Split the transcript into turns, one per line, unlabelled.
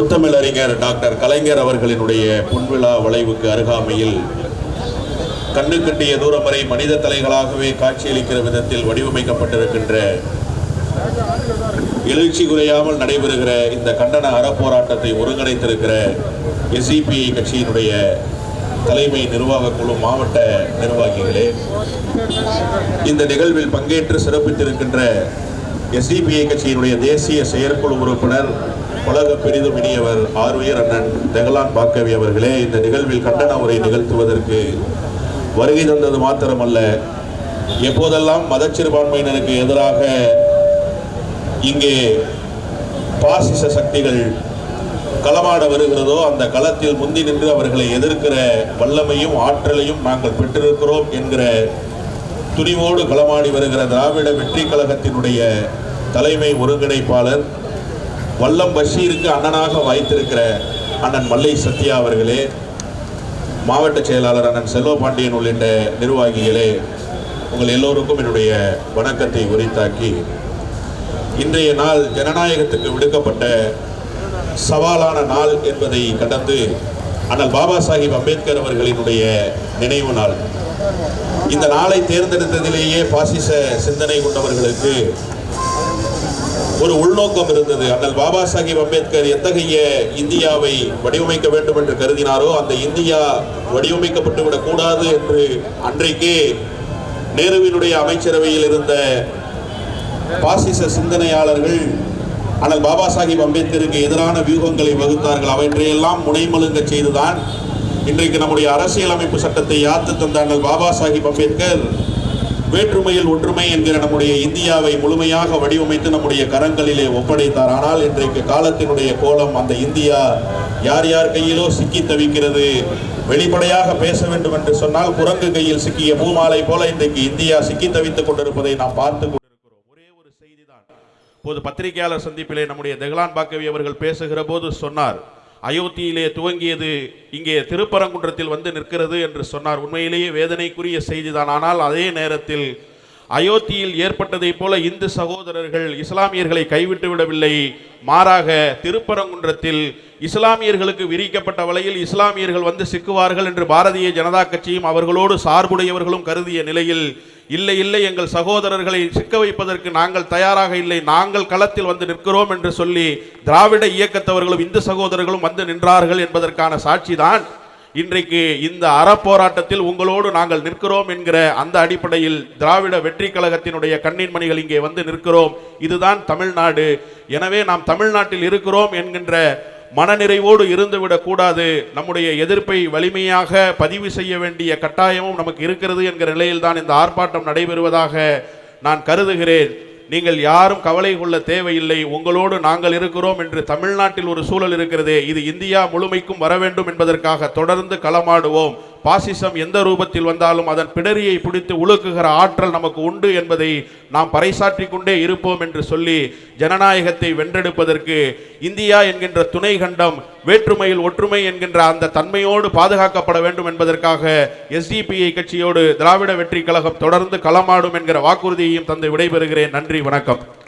முத்தமிழறிஞர் டாக்டர் கலைஞர் அவர்களினுடைய பொன்விழா வளைவுக்கு அருகாமையில் கண்ணு கட்டிய தூரம் வரை மனித தலைகளாகவே காட்சியளிக்கிற விதத்தில் வடிவமைக்கப்பட்டிருக்கின்ற எழுச்சி குறையாமல் நடைபெறுகிற இந்த கண்டன அறப்போராட்டத்தை ஒருங்கிணைத்திருக்கிற எஸ்இபிஐ கட்சியினுடைய தலைமை நிர்வாக குழு மாவட்ட நிர்வாகிகளே இந்த நிகழ்வில் பங்கேற்று சிறப்பித்திருக்கின்ற எஸ்டிபிஐ கட்சியினுடைய தேசிய செயற்குழு உறுப்பினர் உலக பெரிதும் இனியவர் ஆர்வியர் அண்ணன் தெகலான் பாக்கவி அவர்களே இந்த நிகழ்வில் கண்டன உரை நிகழ்த்துவதற்கு வருகை தந்தது மாத்திரமல்ல. எப்போதெல்லாம் மதச்சிறுபான்மையினருக்கு எதிராக இங்கே பாசிச சக்திகள் களமாட வருகிறதோ அந்த களத்தில் முந்தி நின்று அவர்களை எதிர்க்கிற வல்லமையும் ஆற்றலையும் நாங்கள் பெற்றிருக்கிறோம் என்கிற துணிவோடு களமாடி வருகிற திராவிட வெற்றி கழகத்தினுடைய தலைமை ஒருங்கிணைப்பாளர் வல்லம் பஷீருக்கு அண்ணனாக வாய்த்திருக்கிற அண்ணன் மல்லை சத்யா அவர்களே மாவட்ட செயலாளர் அண்ணன் செல்வபாண்டியன் உள்ளிட்ட நிர்வாகிகளே உங்கள் எல்லோருக்கும் என்னுடைய வணக்கத்தை உரித்தாக்கி இன்றைய நாள் ஜனநாயகத்துக்கு விடுக்கப்பட்ட சவாலான நாள் என்பதை கடந்து அண்ணல் பாபா சாஹிப் அம்பேத்கர் அவர்களினுடைய நினைவு நாள். இந்த நாளை தேர்ந்தெடுத்ததிலேயே பாசிச சிந்தனை கொண்டவர்களுக்கு ஒரு உள்நோக்கம் இருந்தது. அண்ணல் பாபா சாஹிப் அம்பேத்கர் எத்தகைய இந்தியாவை வடிவமைக்க வேண்டும் என்று கருதினாரோ அந்த இந்தியா வடிவமைக்கப்பட்டு விடக் கூடாது என்று அன்றைக்கே நேருவினுடைய அமைச்சரவையில் இருந்த பாசிச சிந்தனையாளர்கள் ஆனால் பாபா சாஹிப் அம்பேத்கருக்கு எதிரான வியூகங்களை வகுத்தார்கள். அவற்றையெல்லாம் முனைமலுங்க செய்துதான் இன்றைக்கு நம்முடைய அரசியலமைப்பு சட்டத்தை யாத்து தந்த பாபா சாஹிப் அம்பேத்கர் வேற்றுமையில் ஒற்றுமை என்கிற நம்முடைய இந்தியாவை முழுமையாக வடிவமைத்து நம்முடைய கரங்களிலே ஒப்படைத்தார். ஆனால் இன்றைக்கு காலத்தினுடைய கோலம் அந்த இந்தியா யார் யார் கையிலோ சிக்கி தவிக்கிறது. வெளிப்படையாக பேச வேண்டும் என்று சொன்னால் குரங்கு கையில் சிக்கிய பூமாலை போல இன்றைக்கு இந்தியா சிக்கி தவித்துக் கொண்டிருப்பதை நாம் பார்த்து கொண்டிருக்கிறோம். ஒரே ஒரு செய்திதான். இப்போது பத்திரிகையாளர் சந்திப்பிலே நம்முடைய தெகலான் பாக்கவி அவர்கள் பேசுகிற போது சொன்னார் அயோத்தியிலே துவங்கியது இங்கே திருப்பரங்குன்றத்தில் வந்து நிற்கிறது என்று சொன்னார். உண்மையிலேயே வேதனைக்குரிய செய்திதான். ஆனால் அதே நேரத்தில் அயோத்தியில் ஏற்பட்டதைப் போல இந்து சகோதரர்கள் இஸ்லாமியர்களை கைவிட்டு விடவில்லை. மாறாக திருப்பரங்குன்றத்தில் இஸ்லாமியர்களுக்கு விரிக்கப்பட்ட வலையில் இஸ்லாமியர்கள் வந்து சிக்குவார்கள் என்று பாரதிய ஜனதா கட்சியும் அவர்களோடு சார்புடையவர்களும் கருதிய நிலையில் இல்லை இல்லை எங்கள் சகோதரர்களை சிக்க வைப்பதற்கு நாங்கள் தயாராக இல்லை நாங்கள் களத்தில் வந்து நிற்கிறோம் என்று சொல்லி திராவிட இயக்கத்தவர்களும் இந்து சகோதரர்களும் வந்து நின்றார்கள் என்பதற்கான சாட்சிதான். இன்றைக்கு இந்த அறப்போராட்டத்தில் உங்களோடு நாங்கள் நிற்கிறோம் என்கிற அந்த அடிப்படையில் திராவிட வெற்றி கழகத்தினுடைய கண்ணின் மணிகள் இங்கே வந்து நிற்கிறோம். இதுதான் தமிழ்நாடு. எனவே நாம் தமிழ்நாட்டில் இருக்கிறோம் என்கின்ற மனநிறைவோடு இருந்துவிடக் கூடாது. நம்முடைய எதிர்ப்பை வலிமையாக பதிவு செய்ய வேண்டிய கட்டாயமும் நமக்கு இருக்கிறது என்கிற நிலையில்தான் இந்த ஆர்ப்பாட்டம் நடைபெறுவதாக நான் கருதுகிறேன். நீங்கள் யாரும் கவலை கொள்ள தேவையில்லை. உங்களோடு நாங்கள் இருக்கிறோம் என்று தமிழ்நாட்டில் ஒரு சூழல் இருக்கிறதே. இது இந்தியா முழுமைக்கும் வர வேண்டும் என்பதற்காக தொடர்ந்து களமாடுவோம். பாசிசம் எந்த ரூபத்தில் வந்தாலும் அதன் பிடரியை பிடித்து உழுக்குகிற ஆற்றல் நமக்கு உண்டு என்பதை நாம் பறைசாற்றி கொண்டே இருப்போம் என்று சொல்லி ஜனநாயகத்தை வென்றெடுப்பதற்கு இந்தியா என்கின்ற துணை கண்டம் வேற்றுமையில் ஒற்றுமை என்கின்ற அந்த தன்மையோடு பாதுகாக்கப்பட வேண்டும் என்பதற்காக எஸ்டிபிஐ கட்சியோடு திராவிட வெற்றி கழகம் தொடர்ந்து களமாடும் என்கிற வாக்குறுதியையும் தந்து விடைபெறுகிறேன். நன்றி. நன்றி வணக்கம்.